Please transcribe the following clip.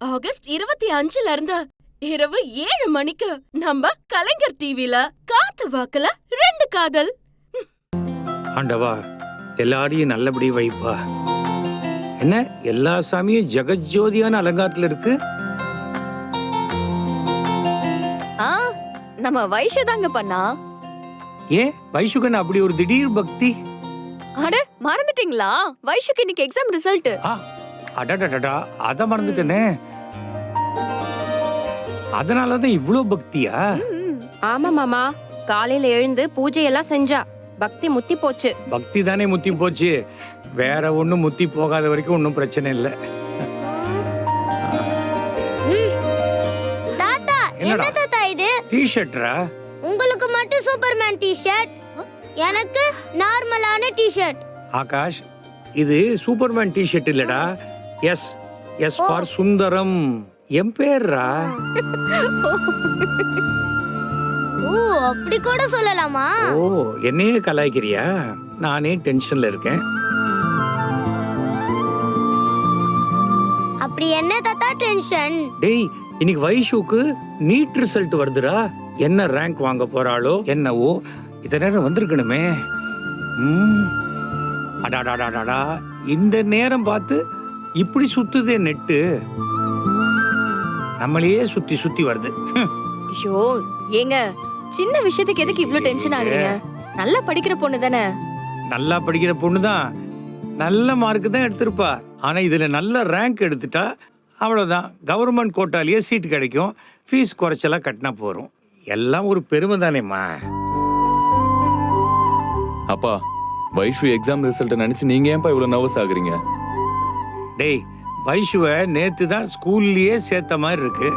August இருபத்தி அஞ்சுல இருந்து இரவு ஏழு மணிக்கு நம்ம கலைஞர் டிவில காத்து வாக்குல ரெண்டு காதல். ஆண்டவா எல்லாரையும் நல்லபடி வைப்பா. என்ன எல்லா சாமியும் ஜெகஜோதியான அலங்காரத்துல இருக்கு? ஆ நம்ம வைஷு தாங்க பண்ணா. ஏன் வைஷுகன் அப்படி ஒரு திடீர் பக்தி? அட மறந்துட்டீங்களா? வைஷுக்கு இன்னைக்கு எக்ஸாம் ரிசல்ட் ஆ அடடடடா அத மறந்துட்டேனே. அதனாலதான் இவ்ளோ பக்தியா? ஆமா மாமா. காலையில எழுந்து பூஜையெல்லாம் செஞ்சா. பக்தி முத்தி போச்சு. பக்தி தானே முத்தி போச்சு. வேற ஒண்ணும் முத்தி போகாத வரைக்கும் ஒன்றும் பிரச்சனை இல்லை. தாத்தா என்ன என்னடா? தாத்தா இது? டிஷர்ட்ரா உங்களுக்கு மட்டும் சூப்பர்மேன் டி-ஷர்ட் எனக்கு நார்மலான டி-ஷர்ட் ஆகாஷ் இது சூப்பர்மேன் டிஷர்ட் இல்லடா. S S for Sundaram. என் பேர்ரா? ஓ அப்படி கூட சொல்லலாமா? ஓ என்னையே கலாய்க்கிறியா? நானே டென்ஷன்ல இருக்கேன். அப்படி என்ன தாத்தா டென்ஷன்? டேய் இன்னைக்கு வைஷுக்கு நீட் ரிசல்ட் வருதுடா. என்ன ரேங்க் வாங்க போறாளோ என்னவோ. இத நேரம் வந்திருக்கணுமே. ம். அடாடாடாடாடா. இந்த நேரம் பார்த்து இப்படி சுத்துதே நெட்டு. நம்மளையே சுத்தி சுத்தி வருது. ஐயோ ஏங்க சின்ன விஷயத்துக்கு எதுக்கு இவ்ளோ டென்ஷன் ஆகுறீங்க? நல்லா படிக்கிற பொண்ணு தானே? நல்லா படிக்கிற பொண்ணு தான். நல்ல மார்க் தான் எடுத்திருப்பா. ஆனா இதுல நல்ல ரேங்க் எடுத்துட்டா அவ்வளவுதான். கவர்மெண்ட் கோட்டாலேயே சீட் கிடைக்கும். ஃபீஸ் குறைச்சலா கட்டினா போறோம் எல்லாம் ஒரு பெருமை தானேம்மா. அப்பா வைஷு எக்ஸாம் ரிசல்ட் நினைச்சு நீங்க ஏன்பா இவ்வளவு நர்வஸ் ஆகுறீங்க? டேய் வைஷுவை நேற்று தான் ஸ்கூல்லேயே சேர்த்த மாதிரி இருக்கு.